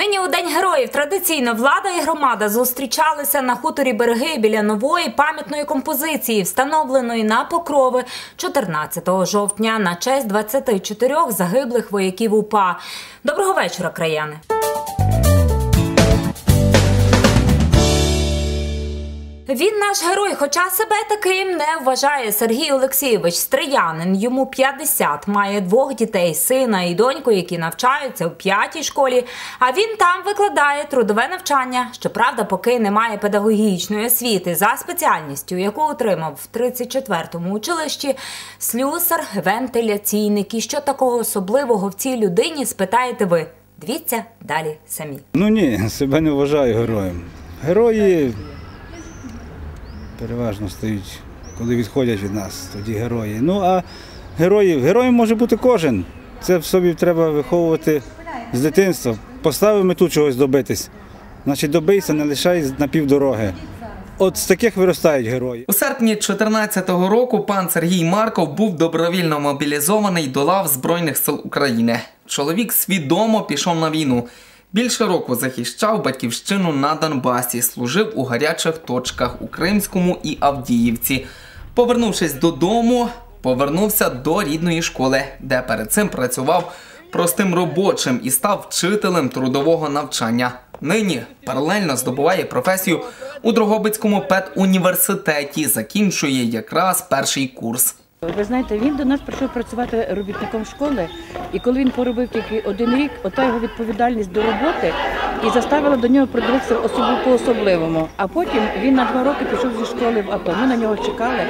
Нині у День героїв традиційно влада і громада зустрічалися на хуторі береги біля нової пам'ятної композиції, встановленої на покрови 14 жовтня на честь 24 загиблих вояків УПА. Доброго вечора, краяни. Він наш герой, хоча себе таким не вважає Сергій Олексійович Стриянин. Йому 50, має двох дітей, сина і доньку, які навчаються у п'ятій школі. А він там викладає трудове навчання. Щоправда, поки немає педагогічної освіти за спеціальністю, яку отримав в 34-му училищі, слюсар, вентиляційник. І що такого особливого в цій людині спитаєте ви? Дивіться далі самі. Ну ні, себе не вважаю героєм. Герої переважно стають, коли відходять від нас, тоді герої. Ну а герої, героєм може бути кожен. Це в собі треба виховувати з дитинства. Поставив мету чогось добитись. Значить, добийся, не лишай на півдороги. От з таких виростають герої. У серпні 2014 року пан Сергій Марков був добровільно мобілізований до лав Збройних сил України. Чоловік свідомо пішов на війну. Більше року захищав батьківщину на Донбасі, служив у гарячих точках у Кримському і Авдіївці. Повернувшись додому, повернувся до рідної школи, де перед цим працював простим робочим і став вчителем трудового навчання. Нині паралельно здобуває професію у Дрогобицькому педуніверситеті, закінчує якраз перший курс. Ви знаєте, він до нас прийшов працювати робітником школи, і коли він поробив тільки один рік, ота його відповідальність до роботи і заставила до нього придивитися особу по особливому. А потім він на два роки пішов зі школи в АТО. Ми на нього чекали.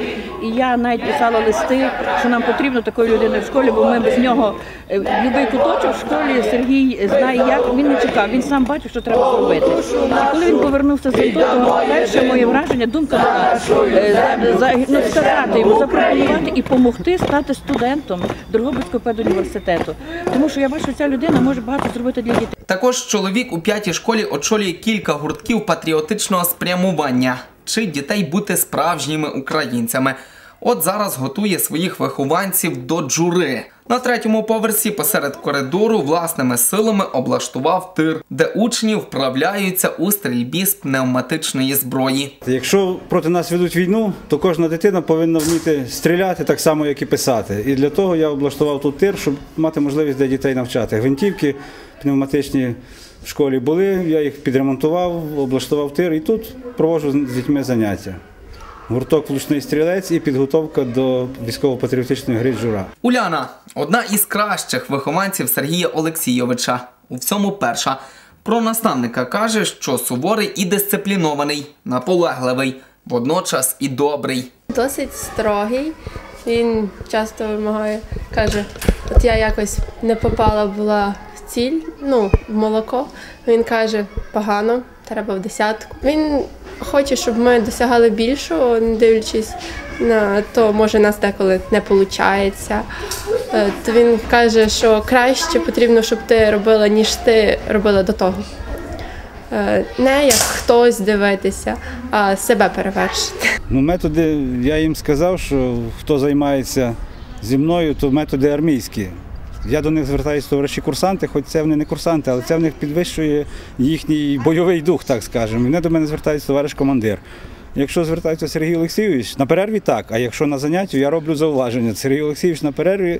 І я навіть писала листи, що нам потрібно такої людини в школі, бо ми без нього е, любий куточок в школі Сергій знає, як він не чекав. Він сам бачив, що треба зробити. І коли він повернувся з АТО, то перше моє враження, думка була е, ну, сказати йому, запропонувати і допомогти стати студентом Дрогобицького педуніверситету. Тому що я бачу, ця людина може багато зробити для дітей. Також чоловік у п'ятій школі очолює кілька гуртків патріотичного спрямування, Чи дітей бути справжніми українцями. От зараз готує своїх вихованців до джури. На третьому поверсі посеред коридору власними силами облаштував тир, де учні вправляються у стрільбі з пневматичної зброї. Якщо проти нас ведуть війну, то кожна дитина повинна вміти стріляти так само, як і писати. І для того я облаштував тут тир, щоб мати можливість для дітей навчати. Гвинтівки пневматичні в школі були, я їх підремонтував, облаштував тир і тут проводжу з дітьми заняття. Гурток влучний стрілець і підготовка до військово-патріотичної гри «Жура». Уляна одна із кращих вихованців Сергія Олексійовича. У всьому перша. Про наставника каже, що суворий і дисциплінований, наполегливий, водночас і добрий. Досить строгий. Він часто вимагає, каже, от я якось не попала була в ціль, ну, в молоко. Він каже, погано, треба в десятку. Він хоче, щоб ми досягали більшого, не дивлячись на то, може, нас деколи не виходить. То він каже, що краще потрібно, щоб ти робила, ніж ти робила до того. Е, Не як хтось дивитися, а себе перевершити. Ну, методи, я їм сказав, що хто займається зі мною, то методи армійські. Я до них звертаюся товариші курсанти, хоч це вони не курсанти, але це в них підвищує їхній бойовий дух, так скажемо. Вони до мене звертаються товариш командир. Якщо звертається Сергій Олексійович, на перерві так, а якщо на заняттю, я роблю зауваження. Сергій Олексійович на перерві,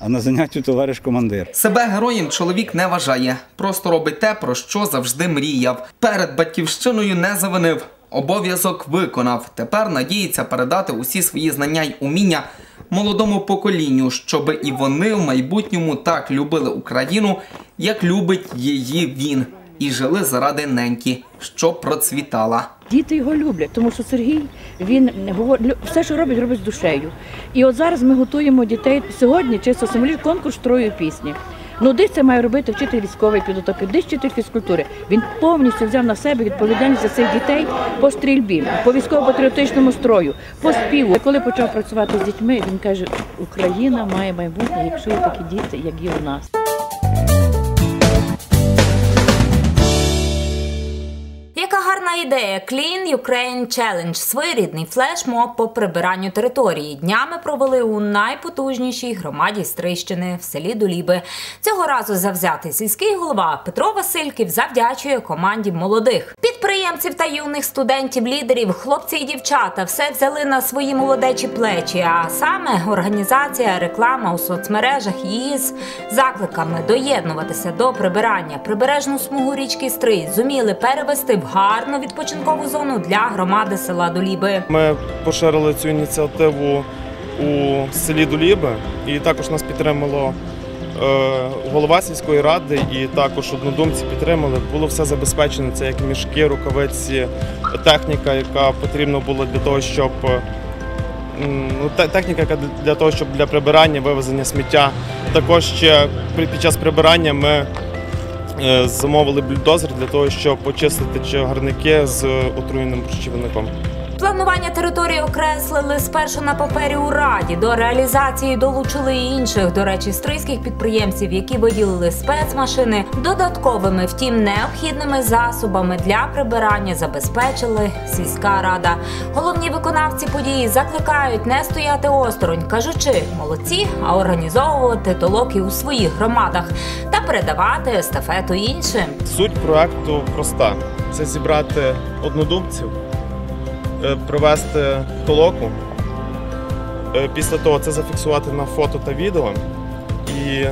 а на заняттю товариш командир. Себе героєм чоловік не вважає, просто робить те, про що завжди мріяв. Перед батьківщиною не завинив. Обов'язок виконав. Тепер надіється передати усі свої знання й уміння молодому поколінню, щоб і вони в майбутньому так любили Україну, як любить її він, і жили заради неньки, що процвітала. Діти його люблять, тому що Сергій він говорить, все, що робить, робить з душею. І от зараз ми готуємо дітей сьогодні, чисто символі, конкурс трою пісні. Ну, десь це має робити вчитель військової підготовки, де вчитель фізкультури. Він повністю взяв на себе відповідальність за цих дітей по стрільбі, по військово-патріотичному строю, по співу. Коли почав працювати з дітьми, він каже, Україна має майбутнє, якщо є такі діти, як є у нас. Ідея Clean Ukraine Challenge – своєрідний флешмоб по прибиранню території. Днями провели у найпотужнішій громаді Стрищини в селі Доліби. Цього разу завзятий сільський голова Петро Васильків завдячує команді молодих підприємців та юних студентів-лідерів. Хлопці і дівчата все взяли на свої молодечі плечі. А саме організація, реклама у соцмережах її закликами доєднуватися до прибирання прибережну смугу річки Стрий зуміли перевести в гарну відпочинкову зону для громади села Доліби. Ми поширили цю ініціативу у селі Доліби, і також нас підтримало е, голова сільської ради, і також однодумці підтримали. Було все забезпечено. Це як мішки, рукавиці, техніка, яка потрібна була для того, щоб е, ну, те- техніка, яка для того, щоб для прибирання, вивезення сміття. Також ще під час прибирання ми замовили бульдозер для того, щоб очистити чагарники з отруєним борщівником. Планування території окреслили спершу на папері у раді. До реалізації долучили і інших, до речі, стрийських підприємців, які виділили спецмашини додатковими, втім необхідними засобами для прибирання забезпечили сільська рада. Головні виконавці події закликають не стояти осторонь, кажучи, молодці, а організовувати толоки у своїх громадах та передавати естафету іншим. Суть проекту проста: це зібрати однодумців, провести толоку. е, Після того це зафіксувати на фото та відео. І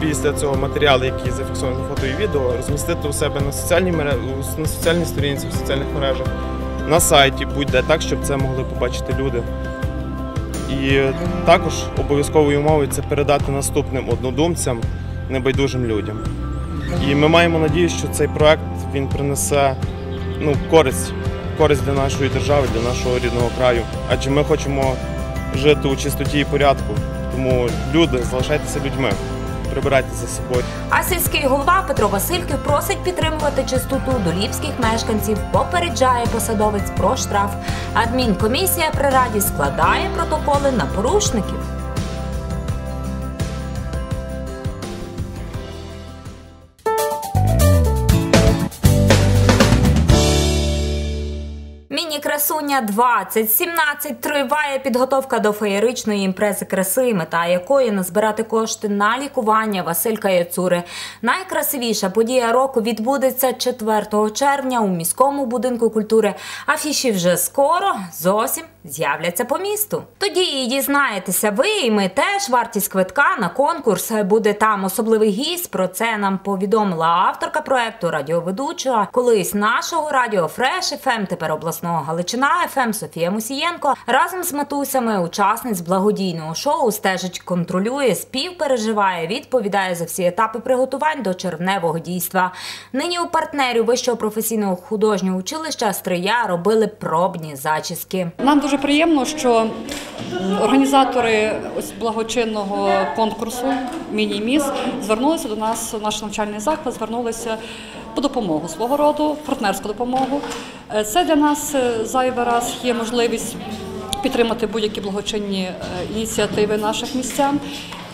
після цього матеріал, який зафіксований на фото і відео, розмістити у себе на соціальній мережі, на соціальній сторінці, в соціальних мережах, на сайті, будь-де так, щоб це могли побачити люди. І також обов'язковою умовою це передати наступним однодумцям, небайдужим людям. І ми маємо надію, що цей проект він принесе ну, користь, користь для нашої держави, для нашого рідного краю. Адже ми хочемо жити у чистоті і порядку. Тому люди, залишайтеся людьми, прибирайте за собою. А сільський голова Петро Васильків просить підтримувати чистоту долівських мешканців, попереджає посадовець про штраф. Адмінкомісія при раді складає протоколи на порушників. Міні-красуня 2017 триває підготовка до феєричної імпрези краси, мета якої назбирати кошти на лікування Василька Яцури. Найкрасивіша подія року відбудеться 4 червня у міському будинку культури. Афіші вже скоро зовсім з'являться по місту. Тоді і дізнаєтеся ви, і ми теж. Вартість квитка на конкурс буде там особливий гість. Про це нам повідомила авторка проекту радіоведуча колись нашого радіо Фреш ФМ, тепер обласного Галичина ФМ Софія Мусієнко разом з матусями, учасниць благодійного шоу стежить, контролює, співпереживає, відповідає за всі етапи приготувань до червневого дійства. Нині у партнерів вищого професійного художнього училища Стрия робили пробні зачіски. Нам дуже приємно, що організатори ось благочинного конкурсу Міні-міс звернулися до нас, наш навчальний заклад, звернулися по допомогу свого роду, партнерську допомогу. Е, Це для нас е, зайвий раз є можливість підтримати будь-які благочинні е, ініціативи наших містян.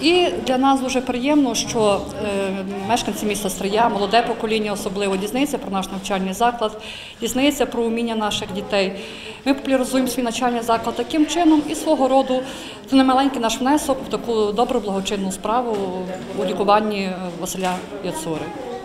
І для нас дуже приємно, що мешканці міста Стрия, молоде покоління особливо дізнається про наш навчальний заклад, дізнається про уміння наших дітей. Ми популяризуємо свій навчальний заклад таким чином і свого роду це немаленький наш внесок в таку добру благочинну справу у лікуванні е, Василя Яцури.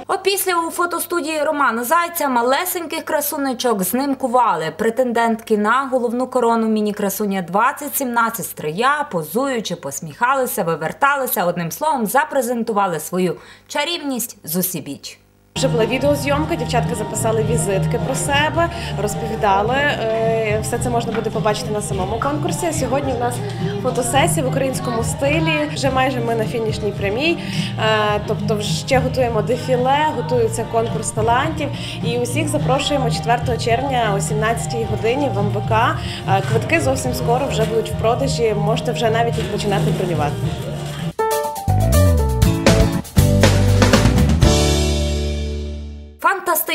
Опісля у фотостудії Романа Зайця малесеньких красунечок знимкували претендентки на головну корону міні-красуня 2017 стрия, позуючи, посміхалися, виверталися, одним словом, запрезентували свою чарівність з усібіч. Вже була відеозйомка, дівчатка записали візитки про себе, розповідали. Е, Все це можна буде побачити на самому конкурсі. Сьогодні у нас фотосесія в українському стилі. Вже майже ми на фінішній прямій. Е, Тобто, ще готуємо дефіле, готується конкурс талантів. І усіх запрошуємо 4 червня о 17 годині в МВК. Е, Квитки зовсім скоро вже будуть в продажі. Можете вже навіть починати бронювати.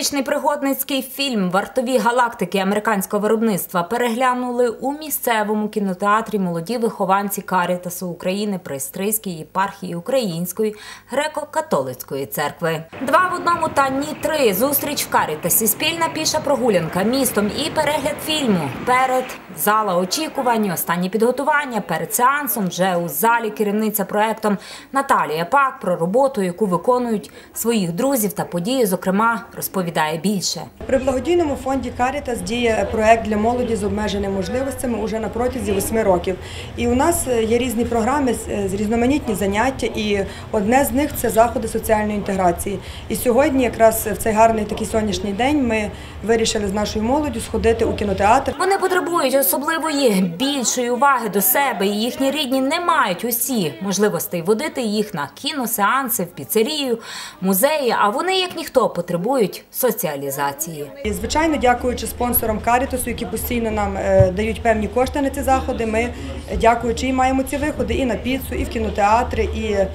Фантастичний пригодницький фільм Вартові галактики американського виробництва переглянули у місцевому кінотеатрі молоді вихованці Карітасу України при Стрийській єпархії Української греко-католицької церкви. Два в одному та ні три. Зустріч в Карітасі, спільна піша прогулянка містом і перегляд фільму. Перед зала очікувань, останні підготування перед сеансом. Вже у залі керівниця проектом Наталія Пак про роботу, яку виконують своїх друзів та події, зокрема, розповідає більше. При благодійному фонді Карітас діє проект для молоді з обмеженими можливостями уже на протязі восьми років. І у нас е, є різні програми з з різноманітні заняття, і одне з них це заходи соціальної інтеграції. І сьогодні, якраз в цей гарний такий сонячний день, ми вирішили з нашою молоддю сходити у кінотеатр. Вони потребують особливої більшої уваги до себе, і їхні рідні не мають усі можливостей водити їх на кіносеанси, в піцерію, музеї. А вони, як ніхто, потребують соціалізації. Звичайно, дякуючи спонсорам Карітосу, які постійно нам е, дають певні кошти на ці заходи. Ми, дякуючи, і маємо ці виходи і на піцу, і в кінотеатри, і е,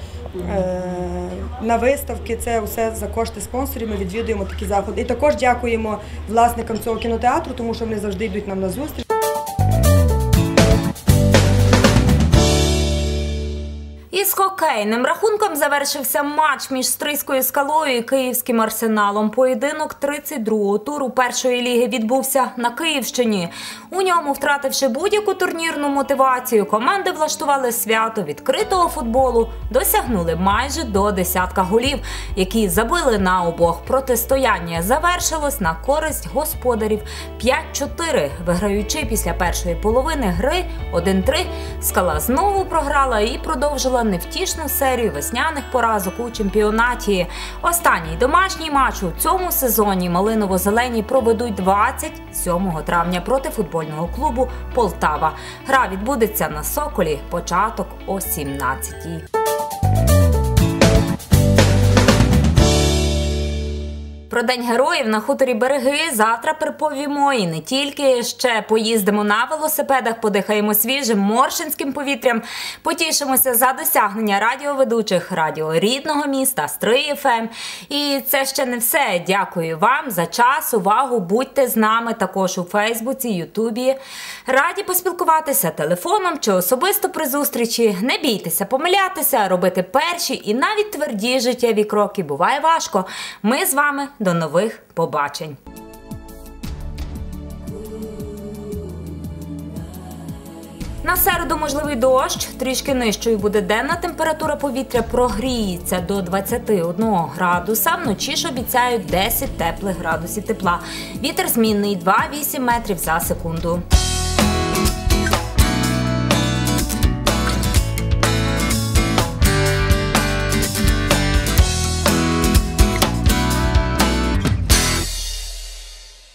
на виставки. Це все за кошти спонсорів. Ми відвідуємо такі заходи. І також дякуємо власникам цього кінотеатру, тому що вони завжди йдуть нам на зустріч. Хокейним рахунком завершився матч між Стрийською скалою і Київським арсеналом. Поєдинок 32-го туру першої ліги відбувся на Київщині. У ньому, втративши будь-яку турнірну мотивацію, команди влаштували свято відкритого футболу, досягнули майже до десятка голів, які забили на обох. Протистояння завершилось на користь господарів 5-4, виграючи після першої половини гри 1-3. Скала знову програла і продовжила невтішну серію весняних поразок у чемпіонаті. Останній домашній матч у цьому сезоні малиново-зелені проведуть 27 травня проти футбольного клубу Полтава. Гра відбудеться на Соколі. Початок о 17-й. Про День героїв на хуторі береги завтра приповімо і не тільки ще поїздимо на велосипедах, подихаємо свіжим моршинським повітрям, потішимося за досягнення радіоведучих радіо рідного міста Стрий ФМ. І це ще не все. Дякую вам за час, увагу. Будьте з нами також у Фейсбуці, Ютубі. Раді поспілкуватися телефоном чи особисто при зустрічі. Не бійтеся помилятися, робити перші і навіть тверді життєві кроки. Буває важко. Ми з вами. До нових побачень. На середу можливий дощ, трішки нижчою буде денна температура повітря, прогріється до 21 градуса. Вночі ж обіцяють 10 теплих градусів тепла. Вітер змінний 2,8 метрів за секунду.